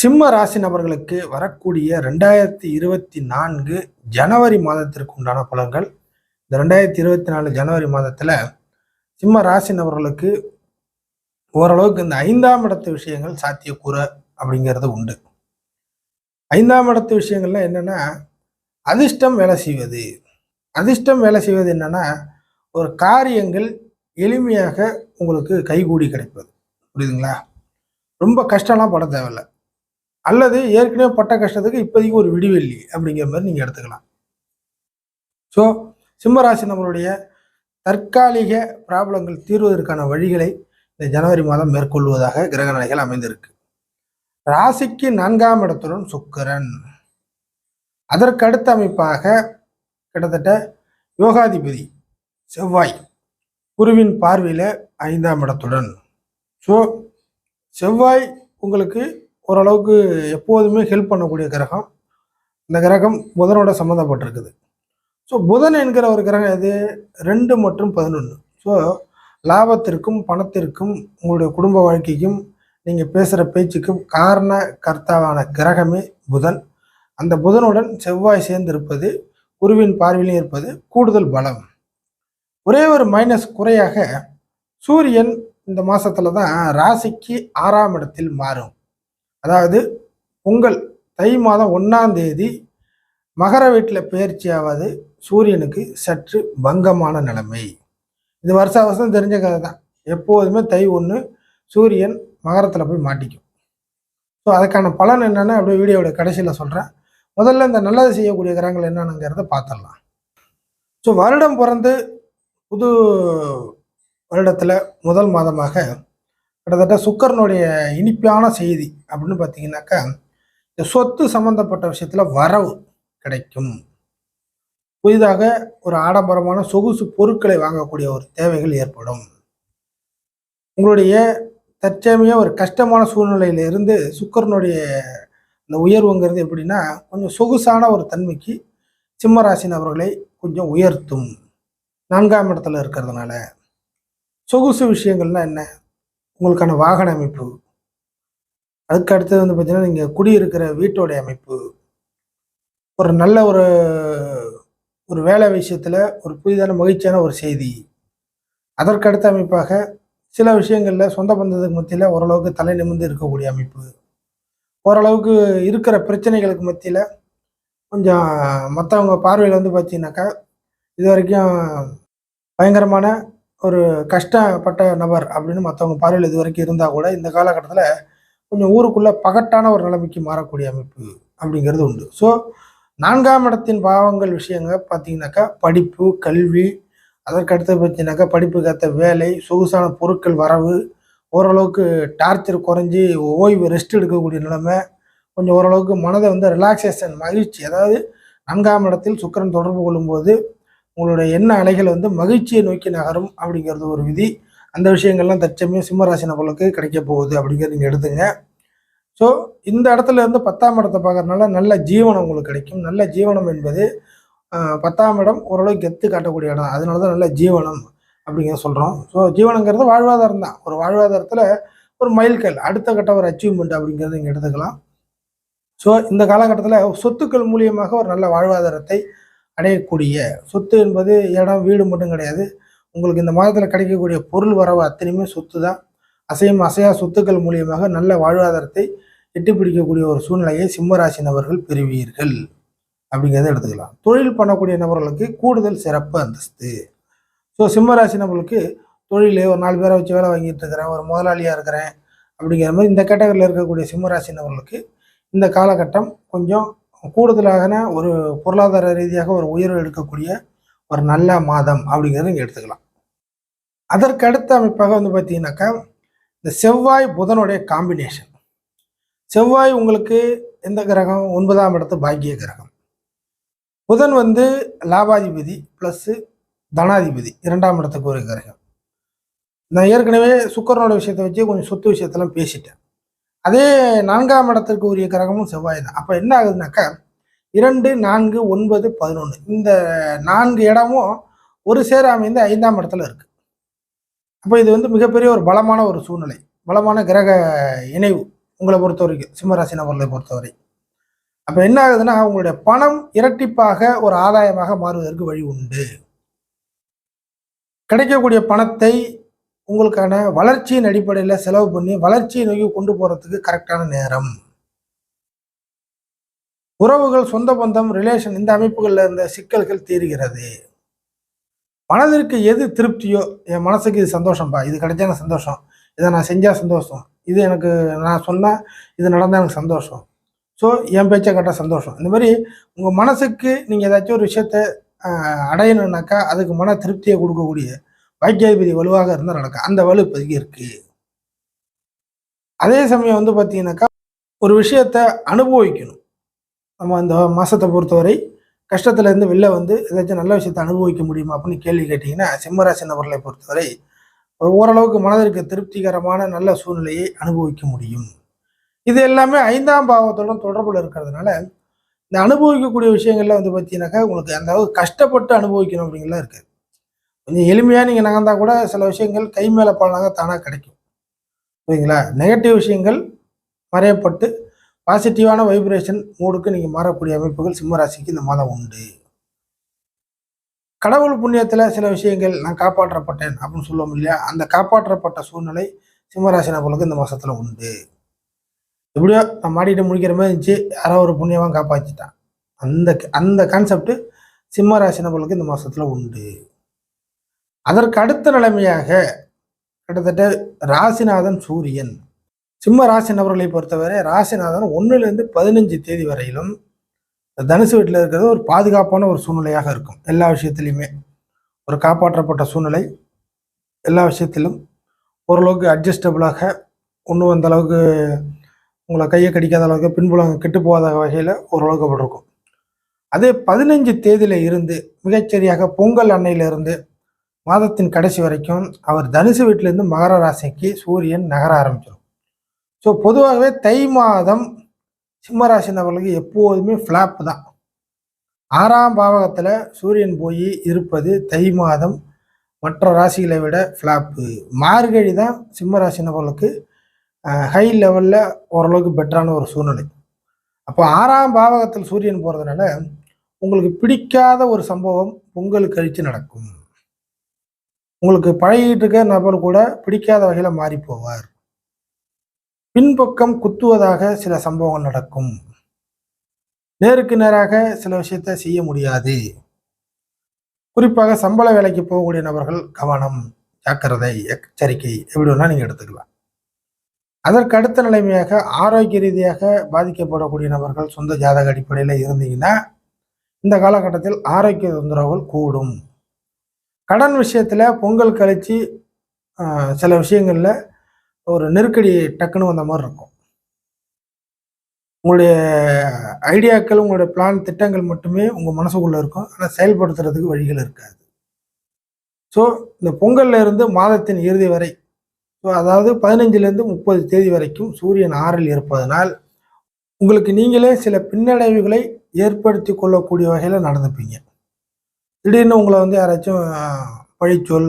சிம்ம ராசி நபர்களுக்கு வரக்கூடிய ரெண்டாயிரத்தி இருபத்தி நான்கு ஜனவரி மாதத்திற்கு உண்டான பலன்கள். இந்த ரெண்டாயிரத்தி இருபத்தி நாலு ஜனவரி மாதத்தில் சிம்ம ராசி நபர்களுக்கு ஓரளவுக்கு இந்த ஐந்தாம் இடத்து விஷயங்கள் சாத்தியக்கூற அப்படிங்கிறது உண்டு. ஐந்தாம் இடத்து விஷயங்கள்ல என்னென்னா அதிர்ஷ்டம் வேலை செய்வது. அதிர்ஷ்டம் வேலை செய்வது என்னென்னா ஒரு காரியங்கள் எளிமையாக உங்களுக்கு கைகூடி கிடைப்பது. புரியுதுங்களா? ரொம்ப கஷ்டம்லாம் பட தேவையில்ல. அல்லது ஏற்கனவே பட்ட கஷ்டத்துக்கு இப்போதைக்கு ஒரு விடிவெள்ளி அப்படிங்கிற மாதிரி நீங்கள் எடுத்துக்கலாம். ஸோ சிம்மராசி நம்மளுடைய தற்காலிக ப்ராப்ளங்கள் தீர்வதற்கான வழிகளை இந்த ஜனவரி மாதம் மேற்கொள்வதாக கிரகநிலைகள் அமைந்திருக்கு. ராசிக்கு நான்காம் இடத்துடன் சுக்கரன். அதற்கடுத்த அமைப்பாக கிட்டத்தட்ட யோகாதிபதி செவ்வாய் குருவின் பார்வையில் ஐந்தாம் இடத்துடன். ஸோ செவ்வாய் உங்களுக்கு ஓரளவுக்கு எப்போதுமே ஹெல்ப் பண்ணக்கூடிய கிரகம். இந்த கிரகம் புதனோட சம்மந்தப்பட்டிருக்குது ஸோ புதன் என்கிற ஒரு கிரகம் எது ரெண்டு மற்றும் பதினொன்று ஸோ லாபத்திற்கும் பணத்திற்கும் உங்களுடைய குடும்ப வாழ்க்கைக்கும் நீங்கள் பேசுகிற பேச்சுக்கும் காரண கர்த்தாவான கிரகமே புதன். அந்த புதனுடன் செவ்வாய் சேர்ந்து இருப்பது குருவின் பார்வையிலும் இருப்பது கூடுதல் பலம். ஒரே ஒரு மைனஸ் குறையாக சூரியன் இந்த மாதத்தில் தான் ராசிக்கு ஆறாம் இடத்தில் மாறும். அதாவது பொங்கல் தை மாதம் ஒன்றாம் தேதி மகர வீட்டில் பயிற்சியாவது சூரியனுக்கு சற்று பங்கமான நிலைமை. இது வருஷ வருஷம் தெரிஞ்ச கதை தான். எப்போதுமே தை ஒன்று சூரியன் மகரத்தில் போய் மாட்டிக்கும். ஸோ அதுக்கான பலன் என்னென்னு அப்படியே வீடியோவோட கடைசியில் சொல்கிறேன் முதல்ல இந்த நல்லது செய்யக்கூடிய கிரகங்கள் என்னென்னங்கிறத பார்த்துடலாம். ஸோ வருடம் பிறந்து புது வருடத்தில் முதல் மாதமாக கிட்டத்தட்ட சுக்கரனுடைய இனிப்பான செய்தி அப்படின்னு பார்த்தீங்கன்னாக்கா இந்த சொத்து சம்பந்தப்பட்ட விஷயத்தில் வரவு கிடைக்கும். புதிதாக ஒரு ஆடம்பரமான சொகுசு பொருட்களை வாங்கக்கூடிய ஒரு தேவைகள் ஏற்படும். உங்களுடைய தற்சமய ஒரு கஷ்டமான சூழ்நிலையிலிருந்து சுக்கரனுடைய இந்த உயர்வுங்கிறது எப்படின்னா கொஞ்சம் சொகுசான ஒரு தன்மைக்கு சிம்மராசி நபர்களை கொஞ்சம் உயர்த்தும். நான்காம் இடத்துல இருக்கிறதுனால. சொகுசு விஷயங்கள்னா என்ன? உங்களுக்கான வாகன அமைப்பு. அதுக்கு அடுத்தது வந்து பார்த்தீங்கன்னா நீங்கள் குடியிருக்கிற வீட்டோடைய அமைப்பு. ஒரு நல்ல ஒரு ஒரு வேலை விஷயத்தில் ஒரு புதிதான மகிழ்ச்சியான ஒரு செய்தி. அதற்கு அடுத்த அமைப்பாக சில விஷயங்களில் சொந்த பந்தத்துக்கு மத்தியில் ஓரளவுக்கு தலை நிமிர்ந்து இருக்கக்கூடிய அமைப்பு. ஓரளவுக்கு இருக்கிற பிரச்சனைகளுக்கு மத்தியில் கொஞ்சம் மற்றவங்க பார்வையில் வந்து பார்த்தீங்கன்னாக்கா இது வரைக்கும் பயங்கரமான ஒரு கஷ்டப்பட்ட நபர் அப்படின்னு மற்றவங்க பார்வையில் இது வரைக்கும் இருந்தால் கூட இந்த காலகட்டத்தில் கொஞ்சம் ஊருக்குள்ளே பகட்டான ஒரு நிலைமைக்கு மாறக்கூடிய அமைப்பு அப்படிங்கிறது உண்டு. ஸோ நான்காம் இடத்தின் பாவங்கள் விஷயங்க பார்த்தீங்கன்னாக்கா படிப்பு கல்வி அதற்கடுத்து பார்த்தீங்கன்னாக்கா படிப்புக்கு ஏற்ற வேலை சொகுசான பொருட்கள் வரவு ஓரளவுக்கு டார்ச்சர் குறைஞ்சி ஓய்வு ரெஸ்ட் எடுக்கக்கூடிய நிலைமை கொஞ்சம் ஓரளவுக்கு மனதை வந்து ரிலாக்ஸேஷன் மகிழ்ச்சி அதாவது நான்காம் இடத்தில் சுக்கரன் தொடர்பு கொள்ளும்போது உங்களுடைய எண்ண அலைகள் வந்து மகிழ்ச்சியை நோக்கி நகரும் அப்படிங்கிறது ஒரு விதி. அந்த விஷயங்கள்லாம் தற்சமயம் சிம்மராசி நபர்களுக்கு கிடைக்க போகுது அப்படிங்கிறது நீங்கள் எடுத்துங்க. ஸோ இந்த இடத்துல இருந்து பத்தாம் இடத்தை பார்க்கறதுனால நல்ல ஜீவனம் உங்களுக்கு கிடைக்கும். நல்ல ஜீவனம் என்பது பத்தாம் இடம் ஓரளவுக்கு கெத்து காட்டக்கூடிய இடம். அதனால தான் நல்ல ஜீவனம் அப்படிங்கிறத சொல்கிறோம் ஸோ ஜீவனங்கிறது வாழ்வாதாரம் தான். ஒரு வாழ்வாதாரத்தில் ஒரு மைல்கல் அடுத்த கட்ட ஒரு அச்சீவ்மெண்ட் அப்படிங்கிறது நீங்கள் எடுத்துக்கலாம். ஸோ இந்த காலகட்டத்தில் சொத்துக்கள் மூலியமாக ஒரு நல்ல வாழ்வாதாரத்தை அடையக்கூடிய சொத்து என்பது இடம் வீடு மட்டும் கிடையாது. உங்களுக்கு இந்த மாதத்தில் கிடைக்கக்கூடிய பொருள் வரவு அத்தனையுமே சொத்து தான் அசையும் அசையா சொத்துக்கள் மூலியமாக நல்ல வாழ்வாதாரத்தை எட்டி பிடிக்கக்கூடிய ஒரு சூழ்நிலையை சிம்மராசி நபர்கள் பெறுவீர்கள். அப்படிங்கிறத எடுத்துக்கலாம். தொழில் பண்ணக்கூடிய நபர்களுக்கு கூடுதல் சிறப்பு அந்தஸ்து. ஸோ சிம்மராசி நபர்களுக்கு தொழிலே ஒரு நாலு பேரை வச்சு வேலை வாங்கிட்டு இருக்கிறேன் ஒரு முதலாளியாக இருக்கிறேன் அப்படிங்கிற மாதிரி இந்த கேட்டகரியில் இருக்கக்கூடிய சிம்மராசி நபர்களுக்கு இந்த காலகட்டம் கொஞ்சம் கூடுதலான ஒரு பொருளாதார ரீதியாக ஒரு உயர்வு எடுக்கக்கூடிய ஒரு நல்ல மாதம் அப்படிங்கிறத நீங்கள் எடுத்துக்கலாம். அதற்கு அடுத்த அமைப்பாக வந்து பார்த்தீங்கன்னாக்கா இந்த செவ்வாய் புதனுடைய காம்பினேஷன் செவ்வாய் உங்களுக்கு எந்த கிரகம்? ஒன்பதாம் இடத்து பாக்கிய கிரகம். புதன் வந்து லாபாதிபதி ப்ளஸ்ஸு தனாதிபதி இரண்டாம் இடத்துக்கு ஒரு கிரகம். நான் ஏற்கனவே சுக்கரனோட விஷயத்தை வச்சு கொஞ்சம் சொத்து விஷயத்தெல்லாம் பேசிட்டேன். அதே நான்காம் இடத்திற்கு உரிய கிரகமும் செவ்வாய் தான். அப்போ என்ன ஆகுதுனாக்கா இரண்டு நான்கு ஒன்பது பதினொன்று இந்த நான்கு இடமும் ஒரு சேர அமைந்து ஐந்தாம் இடத்துல இருக்கு. அப்போ இது வந்து மிகப்பெரிய ஒரு பலமான ஒரு சூழ்நிலை. பலமான கிரக இணைவு உங்களை பொறுத்த வரைக்கும் சிம்மராசி நபர்களை பொறுத்தவரை அப்போ என்ன ஆகுதுன்னா உங்களுடைய பணம் இரட்டிப்பாக ஒரு ஆதாயமாக மாறுவதற்கு வழி உண்டு. கிடைக்கக்கூடிய பணத்தை உங்களுக்கான வளர்ச்சியின் அடிப்படையில் செலவு பண்ணி வளர்ச்சியை நோக்கி கொண்டு போகிறதுக்கு கரெக்டான நேரம். உறவுகள் சொந்த பந்தம் ரிலேஷன் இந்த அமைப்புகளில் இருந்த சிக்கல்கள் தீர்கிறது. மனதிற்கு எது திருப்தியோ என் மனசுக்கு இது சந்தோஷம்பா இது கிடைச்சா எனக்கு சந்தோஷம் இதை நான் செஞ்சால் சந்தோஷம் இது எனக்கு நான் சொன்னால் இது நடந்தால் எனக்கு சந்தோஷம். ஸோ என் பேச்சை கேட்டால் சந்தோஷம். இந்த மாதிரி உங்கள் மனசுக்கு நீங்கள் ஏதாச்சும் ஒரு விஷயத்த அடையணுன்னாக்கா அதுக்கு மன திருப்தியை கொடுக்கக்கூடிய பாக்கியாதிபதி வலுவாக இருந்தால் நடக்கும். அந்த வலு இப்போதைக்கு இருக்கு. அதே சமயம் வந்து பார்த்தீங்கன்னாக்கா ஒரு விஷயத்த அனுபவிக்கணும். நம்ம அந்த மாதத்தை பொறுத்தவரை கஷ்டத்துலேருந்து வெளில வந்து ஏதாச்சும் நல்ல விஷயத்தை அனுபவிக்க முடியுமா அப்படின்னு கேள்வி கேட்டிங்கன்னா சிம்மராசி நபர்களை பொறுத்தவரை ஒரு ஓரளவுக்கு மனதிற்கு திருப்திகரமான நல்ல சூழ்நிலையை அனுபவிக்க முடியும். இது எல்லாமே ஐந்தாம் பாவத்துடன் தொடர்பில் இருக்கிறதுனால இந்த அனுபவிக்கக்கூடிய விஷயங்கள்ல வந்து பார்த்தீங்கன்னாக்கா உங்களுக்கு அந்த அளவுக்கு கஷ்டப்பட்டு அனுபவிக்கணும் அப்படிங்கலாம் இருக்குது. கொஞ்சம் எளிமையாக நீங்கள் நகர்ந்தால் கூட சில விஷயங்கள் கை மேலே பாலாக தானாக கிடைக்கும். சரிங்களா நெகட்டிவ் விஷயங்கள் மறையப்பட்டு பாசிட்டிவான வைப்ரேஷன் மூடுக்கு நீங்கள் மாறக்கூடிய அமைப்புகள் சிம்மராசிக்கு இந்த மாதம் உண்டு. கடவுள் புண்ணியத்தில் சில விஷயங்கள் நான் காப்பாற்றப்பட்டேன் அப்படின்னு சொல்லுவோம் இல்லையா? அந்த காப்பாற்றப்பட்ட சூழ்நிலை சிம்மராசி நபர்களுக்கு இந்த மாதத்தில் உண்டு. எப்படியோ நான் மாடிட்டு முடிக்கிற மாதிரி இருந்துச்சு. யாரோ ஒரு புண்ணியமாக காப்பாற்றிட்டான் அந்த அந்த கான்செப்ட் சிம்மராசி நபர்களுக்கு இந்த மாதத்தில் உண்டு. அதற்கு அடுத்த நிலைமையாக கிட்டத்தட்ட ராசிநாதன் சூரியன். சிம்ம ராசி நபர்களை பொறுத்தவரை ராசிநாதன் ஒன்றுலேருந்து பதினஞ்சு தேதி வரையிலும் தனுசு வீட்டில் இருக்கிறது ஒரு பாதுகாப்பான ஒரு சூழ்நிலையாக இருக்கும். எல்லா விஷயத்துலையுமே ஒரு காப்பாற்றப்பட்ட சூழ்நிலை. எல்லா விஷயத்திலும் ஓரளவுக்கு அட்ஜஸ்டபுளாக ஒன்றும் அந்த அளவுக்கு உங்களை கையை கடிக்காத அளவுக்கு பின்புலம் கெட்டு போகாத வகையில் ஓரளவுக்கு இருக்கும். அதே பதினஞ்சு தேதியில் இருந்து மிகச்சரியாக பொங்கல் அன்னையிலிருந்து மாதத்தின் கடைசி வரைக்கும் அவர் தனுசு வீட்டிலேருந்து மகர ராசிக்கு சூரியன் நகர ஆரம்பிச்சிடும் ஸோ பொதுவாகவே தை மாதம் சிம்மராசி நபர்களுக்கு எப்போதுமே ஃப்ளாப் தான். ஆறாம் பாவகத்தில் சூரியன் போய் இருப்பது தை மாதம் மற்ற ராசிகளை விட ஃப்ளாப்பு மார்கழி தான் சிம்மராசி நபர்களுக்கு ஹை லெவலில் ஓரளவுக்கு பெட்டரான ஒரு சூழ்நிலை. அப்போ ஆறாம் பாவகத்தில் சூரியன் போகிறதுனால உங்களுக்கு பிடிக்காத ஒரு சம்பவம் பொங்கல் கழித்து நடக்கும். உங்களுக்கு பழகிட்டு இருக்க நபர் கூட பிடிக்காத வகையில் மாறி போவார். பின்பக்கம் குத்துவதாக சில சம்பவங்கள் நடக்கும். நேருக்கு நேராக சில விஷயத்த செய்ய முடியாது. குறிப்பாக சம்பள வேலைக்கு போகக்கூடிய நபர்கள் கவனம் ஜாக்கிரதை எச்சரிக்கை எப்படி வேணா நீங்க எடுத்துக்கலாம். அதற்கு அடுத்த நிலைமையாக ஆரோக்கிய ரீதியாக பாதிக்கப்படக்கூடிய நபர்கள் சொந்த ஜாதக அடிப்படையில் இருந்தீங்கன்னா இந்த காலகட்டத்தில் ஆரோக்கிய தொந்தரவுகள் கூடும். கடன் விஷயத்தில் பொங்கல் கழித்து சில விஷயங்களில் ஒரு நெருக்கடி டக்குன்னு வந்த மாதிரி இருக்கும். உங்களுடைய ஐடியாக்கள் உங்களுடைய பிளான் திட்டங்கள் மட்டுமே உங்கள் மனசுக்குள்ளே இருக்கும். ஆனால் செயல்படுத்துறதுக்கு வழிகள் இருக்காது. ஸோ இந்த பொங்கல்ல இருந்து மாதத்தின் இறுதி வரை ஸோ அதாவது பதினஞ்சுலேருந்து முப்பது தேதி வரைக்கும் சூரியன் ஆறில் இருப்பதனால் உங்களுக்கு நீங்களே சில பின்னடைவுகளை ஏற்படுத்தி கொள்ளக்கூடிய வகையில் நடந்துப்பீங்க. திடீர்னு உங்களை வந்து யாராச்சும் பழிச்சொல்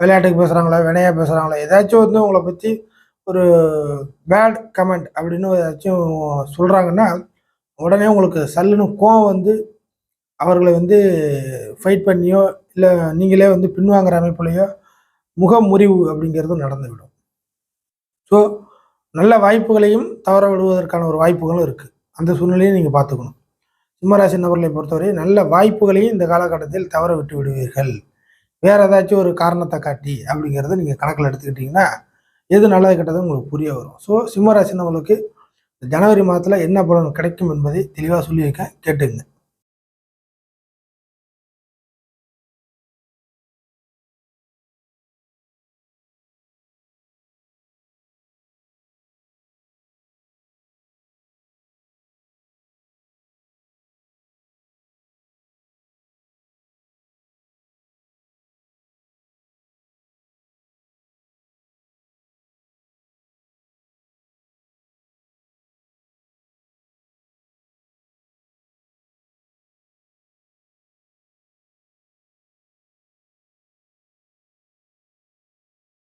விளையாட்டுக்கு பேசுகிறாங்களா வினையாக பேசுகிறாங்களா ஏதாச்சும் வந்து உங்களை பற்றி ஒரு பேட் கமெண்ட் அப்படின்னு ஏதாச்சும் சொல்கிறாங்கன்னா உடனே உங்களுக்கு சல்லுன்னு கோவம் வந்து அவர்களை வந்து ஃபைட் பண்ணியோ இல்லை நீங்களே வந்து பின்வாங்குற அமைப்புலையோ முகமுறிவு அப்படிங்கிறதும் நடந்துவிடும். ஸோ நல்ல வாய்ப்புகளையும் தவற விடுவதற்கான ஒரு வாய்ப்புகளும் இருக்குது அந்த சூழ்நிலையும் நீங்கள் பார்த்துக்கணும். சிம்மராசி நபர்களை பொறுத்தவரை நல்ல வாய்ப்புகளையும் இந்த காலகட்டத்தில் தவற விட்டு விடுவீர்கள். வேற ஏதாச்சும் ஒரு காரணத்தை காட்டி அப்படிங்கிறத நீங்கள் கணக்கில் எடுத்துக்கிட்டிங்கன்னா எது நல்லது கெட்டது உங்களுக்கு புரிய வரும். ஸோ சிம்மராசி நபர்களுக்கு ஜனவரி மாதத்தில் என்ன பலன் கிடைக்கும் என்பதை தெளிவாக சொல்லி வைக்க கேட்டுங்க